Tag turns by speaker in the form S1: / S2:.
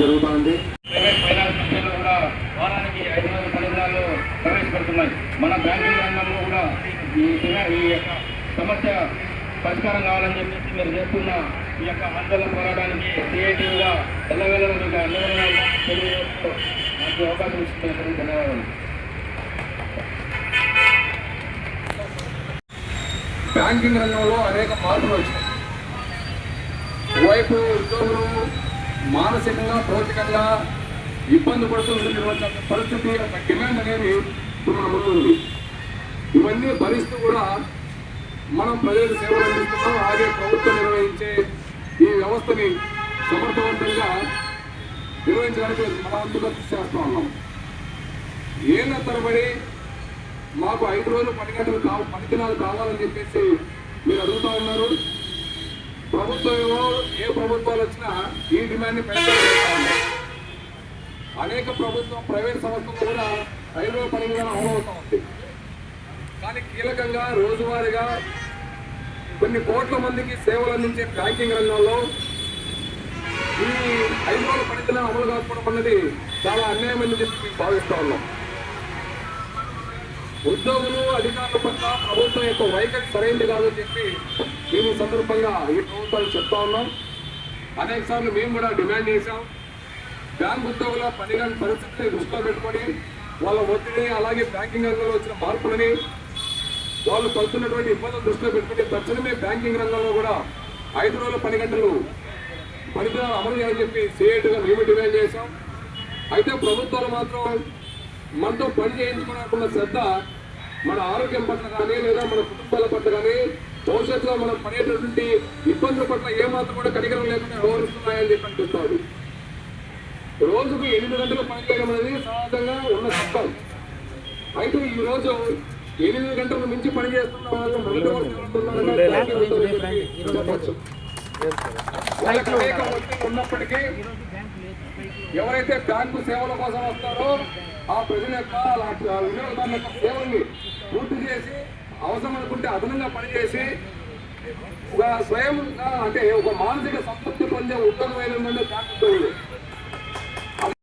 S1: జరుగుతోంది. Private finance సంస్థలు కూడా వారానికి ఐదు వందల పరిధిలో ప్రవేశపెడుతున్నాయి. మన బ్యాంకింగ్ రంగంలో కూడా ఈ ఈ యొక్క సమస్య పరిష్కారం కావాలని చెప్పేసి మీరు చేస్తున్న ఈ యొక్క ఆందోళన పోరాటానికి క్రియేటివ్గా ఎల్లవేళ మీకు అన్ని తెలియజేస్తూ అవకాశం ఇస్తున్నందుకు ధన్యవాదాలు.
S2: బ్యాంకింగ్ రంగంలో అనేక మార్పులు వచ్చాయి ఓవైపు ఉద్యోగులు మానసికంగా భౌతికంగా ఇబ్బంది పడుతున్నటువంటి పరిస్థితి యొక్క డిమాండ్ అనేది ఇప్పుడు మన ముందు ఇవన్నీ భరిస్తూ కూడా మనం ప్రజలకు సేవలు అందిస్తున్నాం. అలాగే ప్రభుత్వం నిర్వహించే ఈ వ్యవస్థని సమర్థవంతంగా నిర్వహించడానికి మన వంతుగా కృషి చేస్తూ ఉన్నాం. ఏళ్ళ తరబడి మాకు ఐదు రోజులు పని గంటలు కావు పని దినాలు కావాలని చెప్పేసి మీరు అడుగుతా ఉన్నారు. ప్రభుత్వం ఏ ప్రభుత్వాలు వచ్చినా ఈ డిమాండ్ని పెంచాలి అనేక ప్రభుత్వం ప్రైవేట్ సంస్థలు కూడా ఐదు రోజుల పని విధానం అమలవుతా ఉంది. కానీ కీలకంగా రోజువారీగా కొన్ని కోట్ల మందికి సేవలు అందించే బ్యాంకింగ్ రంగంలో ఈ ఐదు రోజుల పని అమలు కాకపోవడం అన్నది చాలా అన్యాయమని చెప్పి మేము భావిస్తా ఉన్నాం. ఉద్యోగులు అధికారుల పట్ల ప్రభుత్వం యొక్క వైఖరి సరైనది కాదని చెప్పి మేము సందర్భంగా ఈ ప్రభుత్వాలు చెప్తా ఉన్నాం. అనేక సార్లు మేము కూడా డిమాండ్ చేశాం. బ్యాంక్ ఉద్యోగుల పనిగాని పరిస్థితిని దృష్టిలో పెట్టుకొని వాళ్ళ ఒత్తిడి అలాగే బ్యాంకింగ్ రంగంలో వచ్చిన మార్పులని వాళ్ళు పడుతున్నటువంటి ఇబ్బందులు దృష్టిలో పెట్టుకుని తక్షణమే బ్యాంకింగ్ రంగంలో కూడా ఐదు రోజుల పని గంటలు పనిదినాలు అమలు చేయాలని చెప్పి సిఐటిగా మేము డిమాండ్ చేశాం. అయితే ప్రభుత్వాలు మాత్రం మనతో పని చేయించుకోవడానికి శ్రద్ధ మన ఆరోగ్యం పట్ల కానీ లేదా మన కుటుంబాల పట్ల కానీ భవిష్యత్తులో మనం పడేటటువంటి ఇబ్బందుల పట్ల ఏమాత్రం కూడా కనికరం లేకుండా వ్యవహరిస్తున్నాయని చెప్పి అనిపిస్తుంది. రోజుకు ఎనిమిది గంటలు పని చేయడం అనేది సహజంగా ఉన్న చట్టం అయితే ఈ రోజు ఎనిమిది గంటల మించి పని చేస్తున్న వాళ్ళు మొదటి ఉన్నప్పటికీ ఎవరైతే బ్యాంకు సేవల కోసం వస్తారో ఆ ప్రజల యొక్క వినియోగదారుల యొక్క సేవల్ని పూర్తి చేసి అవసరం అనుకుంటే అదనంగా పనిచేసి ఒక స్వయంగా అంటే ఒక మానసిక సంతృప్తి పొందే ఉద్యోగం ఏంటంటే బ్యాంకు